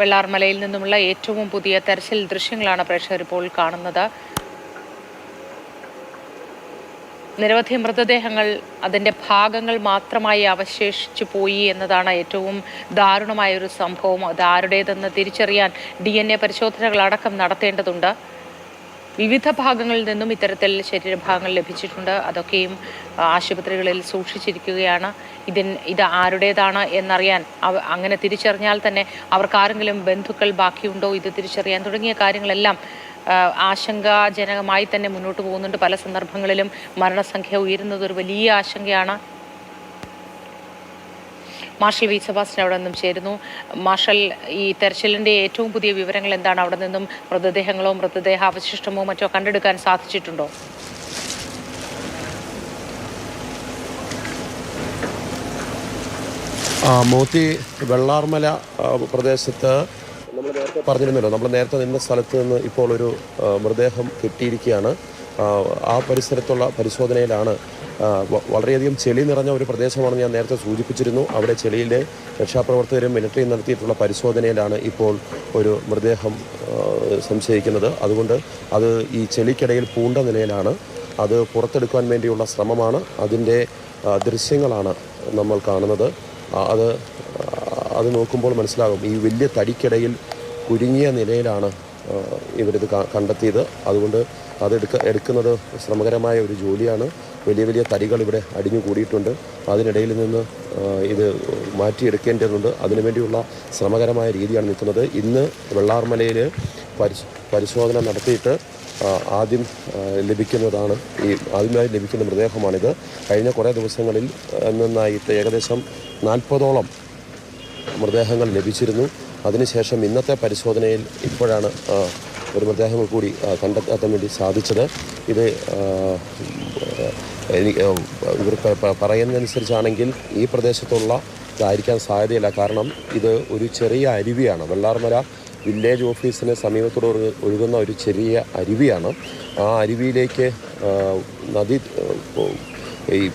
വെള്ളാർമലയിൽ നിന്നുമുള്ള ഏറ്റവും പുതിയ തെരച്ചിൽ ദൃശ്യങ്ങളാണ് പ്രേക്ഷകർ ഇപ്പോൾ കാണുന്നത്. നിരവധി മൃതദേഹങ്ങൾ അതിന്റെ ഭാഗങ്ങൾ മാത്രമായി അവശേഷിച്ചു പോയി എന്നതാണ് ഏറ്റവും ദാരുണമായ ഒരു സംഭവം. അത് ആരുടേതെന്ന് തിരിച്ചറിയാൻ ഡി എൻ എ പരിശോധനകളടക്കം നടത്തേണ്ടതുണ്ട്. വിവിധ ഭാഗങ്ങളിൽ നിന്നും ഇത്തരത്തിൽ ശരീരഭാഗങ്ങൾ ലഭിച്ചിട്ടുണ്ട്. അതൊക്കെയും ആശുപത്രികളിൽ സൂക്ഷിച്ചിരിക്കുകയാണ്. ഇതിൻ ഇത് ആരുടേതാണ് എന്നറിയാൻ അങ്ങനെ തിരിച്ചറിഞ്ഞാൽ തന്നെ അവർക്കാരെങ്കിലും ബന്ധുക്കൾ ബാക്കിയുണ്ടോ? ഇത് തിരിച്ചറിയാൻ തുടങ്ങിയ കാര്യങ്ങളെല്ലാം ആശങ്കാജനകമായി തന്നെ മുന്നോട്ട് പോകുന്നുണ്ട്. പല സന്ദർഭങ്ങളിലും മരണസംഖ്യ ഉയരുന്നത് ഒരു വലിയ ആശങ്കയാണ്. മാർഷൽ വി സെബാസ്റ്റ്യൻ അവിടെ നിന്നും ചേരുന്നു. മാർഷൽ ഈ തെരച്ചിലിന്റെ ഏറ്റവും പുതിയ വിവരങ്ങൾ എന്താണ്? അവിടെ നിന്നും മൃതദേഹങ്ങളോ മൃതദേഹ അവശിഷ്ടമോ മറ്റോ കണ്ടെടുക്കാൻ സാധിച്ചിട്ടുണ്ടോ? മോത്തി വെള്ളാർമല പ്രദേശത്ത് നമ്മൾ നേരത്തെ പറഞ്ഞിരുന്നല്ലോ നമ്മൾ നേരത്തെ നിന്ന സ്ഥലത്ത് നിന്ന് ഇപ്പോൾ ഒരു മൃതദേഹം കിട്ടിയിരിക്കുകയാണ്. ആ, പരിസരത്തുള്ള പരിശോധനയിലാണ് വളരെയധികം ചെളി നിറഞ്ഞ ഒരു പ്രദേശമാണ് ഞാൻ നേരത്തെ സൂചിപ്പിച്ചിരുന്നു. അവിടെ ചെളിയിലെ രക്ഷാപ്രവർത്തകരും മിലിറ്ററിയും നടത്തിയിട്ടുള്ള പരിശോധനയിലാണ് ഇപ്പോൾ ഒരു മൃതദേഹം സംശയിക്കുന്നത്. അതുകൊണ്ട് അത് ഈ ചെളിക്കിടയിൽ പൂണ്ട നിലയിലാണ്. അത് പുറത്തെടുക്കാൻ വേണ്ടിയുള്ള ശ്രമമാണ്. അതിന്റെ ദൃശ്യങ്ങളാണ് നമ്മൾ കാണുന്നത്. അത് അത് നോക്കുമ്പോൾ മനസ്സിലാകും. ഈ വലിയ തടിക്കിടയിൽ കുരുങ്ങിയ നിലയിലാണ് ഇവരിത് കണ്ടെത്തിയത്. അതുകൊണ്ട് അത് എടുക്ക എടുക്കുന്നത് ശ്രമകരമായ ഒരു ജോലിയാണ്. വലിയ വലിയ തരികൾ ഇവിടെ അടിഞ്ഞു കൂടിയിട്ടുണ്ട്. അതിനിടയിൽ നിന്ന് ഇത് മാറ്റിയെടുക്കേണ്ടതുണ്ട്. അതിനുവേണ്ടിയുള്ള ശ്രമകരമായ രീതിയാണ് നിൽക്കുന്നത്. ഇന്ന് വെള്ളാർമലയിൽ പരിശ് പരിശോധന നടത്തിയിട്ട് ആദ്യം ലഭിക്കുന്നതാണ് ഈ ആദ്യമായി ലഭിക്കുന്ന മൃതദേഹമാണിത്. കഴിഞ്ഞ കുറേ ദിവസങ്ങളിൽ നിന്നായിട്ട് ഏകദേശം നാൽപ്പതോളം മൃതദേഹങ്ങൾ ലഭിച്ചിരുന്നു. അതിനുശേഷം ഇന്നത്തെ പരിശോധനയിൽ ഇപ്പോഴാണ് ഒരു മൃതദേഹങ്ങൾ കൂടി കണ്ടെത്താൻ വേണ്ടി സാധിച്ചത്. ഇത് ഇവർ പറയുന്നതനുസരിച്ചാണെങ്കിൽ ഈ പ്രദേശത്തുള്ള ഇതായിരിക്കാൻ സാധ്യതയില്ല. കാരണം ഇത് ഒരു ചെറിയ അരുവിയാണ്. വെള്ളാർമല വില്ലേജ് ഓഫീസിന് സമീപത്തോട് ഒഴു- ഒഴുകുന്ന ഒരു ചെറിയ അരുവിയാണ്. ആ അരുവിയിലേക്ക് നദി ഈ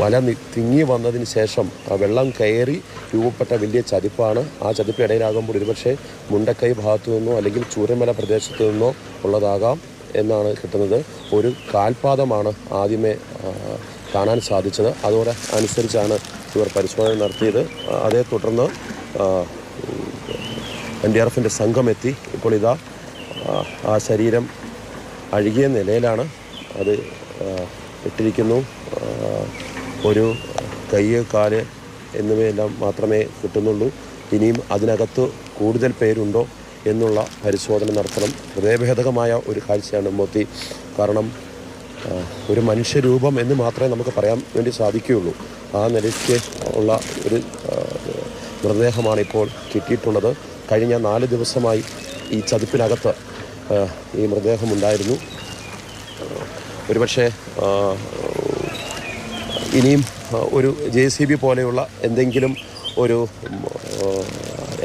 മല തിങ്ങി വന്നതിന് ശേഷം വെള്ളം കയറി രൂപപ്പെട്ട വലിയ ചതിപ്പാണ്. ആ ചതിപ്പ് ഇടയിലാകുമ്പോൾ ഒരുപക്ഷെ മുണ്ടക്കൈ ഭാഗത്തു നിന്നോ അല്ലെങ്കിൽ ചൂരമല പ്രദേശത്തു നിന്നോ ഉള്ളതാകാം എന്നാണ് കിട്ടുന്നത്. ഒരു കാൽപാദമാണ് ആദ്യമേ കാണാൻ സാധിച്ചത്. അതോടെ അനുസരിച്ചാണ് ഇവർ പരിശോധന നടത്തിയത്. അതേ തുടർന്ന് എൻ ഡി ആർ എഫിന്റെ സംഘം എത്തി ഇപ്പോൾ ഇതാ ആ, ശരീരം അഴുകിയ നിലയിലാണ് അത് ഇട്ടിരിക്കുന്നു. ഒരു കൈ കാൽ എന്നിവയെല്ലാം മാത്രമേ കിട്ടുന്നുള്ളൂ. ഇനിയും അതിനകത്ത് കൂടുതൽ പേരുണ്ടോ എന്നുള്ള പരിശോധന നടത്തണം. ഹൃദയഭേദകമായ ഒരു കാഴ്ചയാണ് മോത്തി. കാരണം ഒരു മനുഷ്യരൂപം എന്ന് മാത്രമേ നമുക്ക് പറയാൻ വേണ്ടി സാധിക്കുകയുള്ളൂ. ആ നിലയ്ക്ക് ഉള്ള ഒരു മൃതദേഹമാണ് ഇപ്പോൾ കിട്ടിയിട്ടുള്ളത്. കഴിഞ്ഞ നാല് ദിവസമായി ഈ ചതുപ്പിനകത്ത് ഈ മൃതദേഹം ഉണ്ടായിരുന്നു. ഒരുപക്ഷെ ഇനിയും ഒരു ജെ സി ബി പോലെയുള്ള എന്തെങ്കിലും ഒരു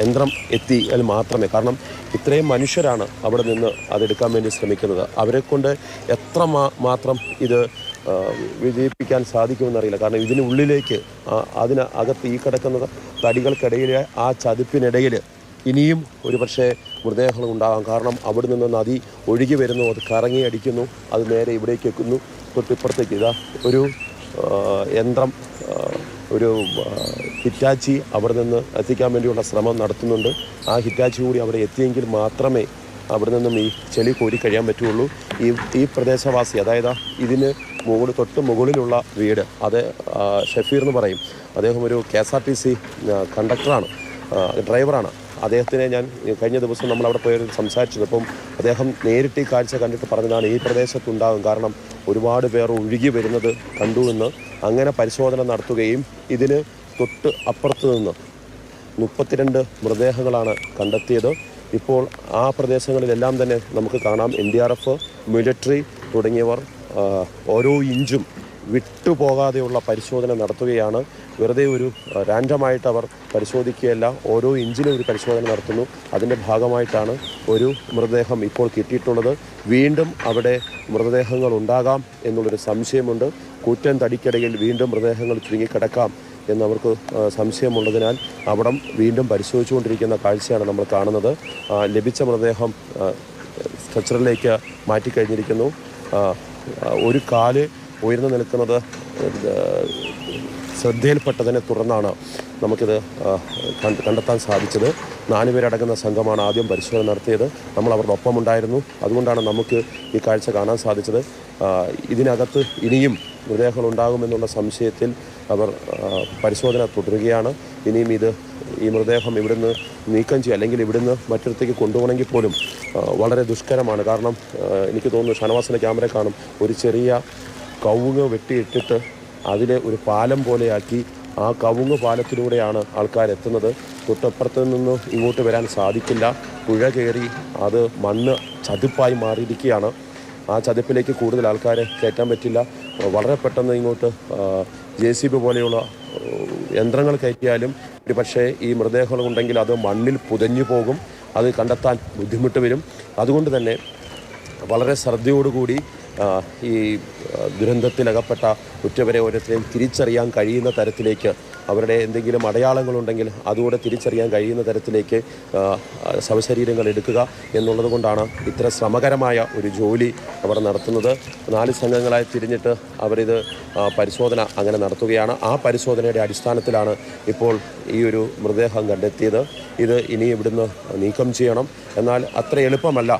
യന്ത്രം എത്തി യന്ത്രം എത്തിയാൽ മാത്രമേ. കാരണം ഇത്രയും മനുഷ്യരാണ് അവിടെ നിന്ന് അതെടുക്കാൻ വേണ്ടി ശ്രമിക്കുന്നത്. അവരെ കൊണ്ട് എത്ര മാത്രം ഇത് വിജയിപ്പിക്കാൻ സാധിക്കുമെന്നറിയില്ല. കാരണം ഇതിനുള്ളിലേക്ക് അതിന് അകത്ത് ഈ കിടക്കുന്ന തടികൾക്കിടയിലെ ആ ചതുപ്പിനിടയിൽ ഇനിയും ഒരു പക്ഷേ മൃതദേഹങ്ങൾ ഉണ്ടാകാം. കാരണം അവിടെ നിന്ന് നദി ഒഴുകി വരുന്നു അത് കറങ്ങി അടിക്കുന്നു അത് നേരെ ഇവിടേക്ക് എത്തുന്നു തൊട്ടിപ്പുറത്തേക്ക്. ഇതാ ഒരു യന്ത്രം ഒരു ഹിറ്റാച്ചി അവിടെ നിന്ന് എത്തിക്കാൻ വേണ്ടിയുള്ള ശ്രമം നടത്തുന്നുണ്ട്. ആ ഹിറ്റാച്ചി കൂടി അവിടെ എത്തിയെങ്കിൽ മാത്രമേ അവിടെ നിന്നും ഈ ചെളി കോരി കഴിയാൻ പറ്റുള്ളൂ. ഈ ഈ പ്രദേശവാസി അതായത് ഇതിന് മുകളിൽ തൊട്ട് മുകളിലുള്ള വീട് അത് ഷഫീർ എന്ന് പറയും. അദ്ദേഹം ഒരു K S R T C കണ്ടക്ടറാണ് ഡ്രൈവറാണ്. അദ്ദേഹത്തിനെ ഞാൻ കഴിഞ്ഞ ദിവസം നമ്മൾ അവിടെ പോയി സംസാരിച്ചത്. അപ്പം അദ്ദേഹം നേരിട്ട് ഈ കാഴ്ച കണ്ടിട്ട് പറഞ്ഞതാണ് ഈ പ്രദേശത്തുണ്ടാകും കാരണം ഒരുപാട് പേർ ഒഴുകി വരുന്നത് കണ്ടു എന്ന്. അങ്ങനെ പരിശോധന നടത്തുകയും ഇതിന് തൊട്ട് അപ്പുറത്ത് നിന്ന് മുപ്പത്തിരണ്ട് മൃതദേഹങ്ങളാണ് കണ്ടെത്തിയത്. ഇപ്പോൾ ആ പ്രദേശങ്ങളിലെല്ലാം തന്നെ നമുക്ക് കാണാം. N D R F military തുടങ്ങിയവർ ഓരോ ഇഞ്ചും വിട്ടുപോകാതെയുള്ള പരിശോധന നടത്തുകയാണ്. വെറുതെ ഒരു റാൻഡമായിട്ട് അവർ പരിശോധിക്കുകയല്ല ഓരോ ഇഞ്ചിലും ഒരു പരിശോധന നടത്തുന്നു. അതിന്റെ ഭാഗമായിട്ടാണ് ഒരു മൃതദേഹം ഇപ്പോൾ കിട്ടിയിട്ടുള്ളത്. വീണ്ടും അവിടെ മൃതദേഹങ്ങൾ ഉണ്ടാകാം എന്നുള്ളൊരു സംശയമുണ്ട്. കൂറ്റൻ തടിക്കിടയിൽ വീണ്ടും മൃതദേഹങ്ങൾ ചുരുങ്ങിക്കിടക്കാം എന്നവർക്ക് സംശയമുള്ളതിനാൽ അവിടം വീണ്ടും പരിശോധിച്ചുകൊണ്ടിരിക്കുന്ന കാഴ്ചയാണ് നമ്മൾ കാണുന്നത്. ലഭിച്ച മൃതദേഹം സ്ട്രക്ചറിലേക്ക് മാറ്റിക്കഴിഞ്ഞിരിക്കുന്നു. ഒരു കാൽ ഉയർന്നു നിൽക്കുന്നത് ശ്രദ്ധയിൽപ്പെട്ടതിനെ തുടർന്നാണ് നമുക്കിത് കണ്ടെത്താൻ സാധിച്ചത്. നാലുപേരടങ്ങുന്ന സംഘമാണ് ആദ്യം പരിശോധന നടത്തിയത്. നമ്മൾ അവരുടെ ഒപ്പമുണ്ടായിരുന്നു. അതുകൊണ്ടാണ് നമുക്ക് ഈ കാഴ്ച കാണാൻ സാധിച്ചത്. ഇതിനകത്ത് ഇനിയും മൃതദേഹങ്ങൾ ഉണ്ടാകുമെന്നുള്ള സംശയത്തിൽ അവർ പരിശോധന തുടരുകയാണ്. ഇനിയും ഇത് ഈ മൃതദേഹം ഇവിടുന്ന് നീക്കം ചെയ്യുക അല്ലെങ്കിൽ ഇവിടുന്ന് മറ്റിടത്തേക്ക് കൊണ്ടുപോകണമെങ്കിൽ പോലും വളരെ ദുഷ്കരമാണ്. കാരണം എനിക്ക് തോന്നുന്നു ഷനവാസിന്റെ ക്യാമറ കാണും ഒരു ചെറിയ കവുങ്ങ് വെട്ടിയിട്ടിട്ട് അതിലെ ഒരു പാലം പോലെയാക്കി ആ കവുങ്ങ് പാലത്തിലൂടെയാണ് ആൾക്കാർ എത്തുന്നത് തൊട്ടപ്പുറത്ത് നിന്ന് ഇങ്ങോട്ട് വരാൻ സാധിക്കില്ല. പുഴ കയറി അത് മണ്ണ് ചതുപ്പായി മാറിയിരിക്കുകയാണ്. ആ ചതുപ്പിലേക്ക് കൂടുതൽ ആൾക്കാരെ കയറ്റാൻ പറ്റില്ല. വളരെ പെട്ടെന്ന് ഇങ്ങോട്ട് ജെ സി ബി പോലെയുള്ള യന്ത്രങ്ങൾ കയറ്റിയാലും ഒരു പക്ഷേ ഈ മൃതദേഹങ്ങൾ ഉണ്ടെങ്കിൽ അത് മണ്ണിൽ പുതഞ്ഞു പോകും. അത് കണ്ടെത്താൻ ബുദ്ധിമുട്ട് വരും. അതുകൊണ്ട് തന്നെ വളരെ ശ്രദ്ധയോടുകൂടി ഈ ദുരന്തത്തിലകപ്പെട്ട ഉറ്റവരെ ഓരോരുത്തരെയും തിരിച്ചറിയാൻ കഴിയുന്ന തരത്തിലേക്ക് അവരുടെ എന്തെങ്കിലും അടയാളങ്ങളുണ്ടെങ്കിൽ അതുകൂടെ തിരിച്ചറിയാൻ കഴിയുന്ന തരത്തിലേക്ക് ശവശരീരങ്ങൾ എടുക്കുക എന്നുള്ളത് കൊണ്ടാണ് ഇത്ര ശ്രമകരമായ ഒരു ജോലി അവർ നടത്തുന്നത്. നാല് സംഘങ്ങളായി തിരിഞ്ഞിട്ട് അവരിത് പരിശോധന അങ്ങനെ നടത്തുകയാണ്. ആ പരിശോധനയുടെ അടിസ്ഥാനത്തിലാണ് ഇപ്പോൾ ഈ ഒരു മൃതദേഹം കണ്ടെത്തിയത്. ഇത് ഇനി ഇവിടുന്ന് നീക്കം ചെയ്യണം. എന്നാൽ അത്ര എളുപ്പമല്ല.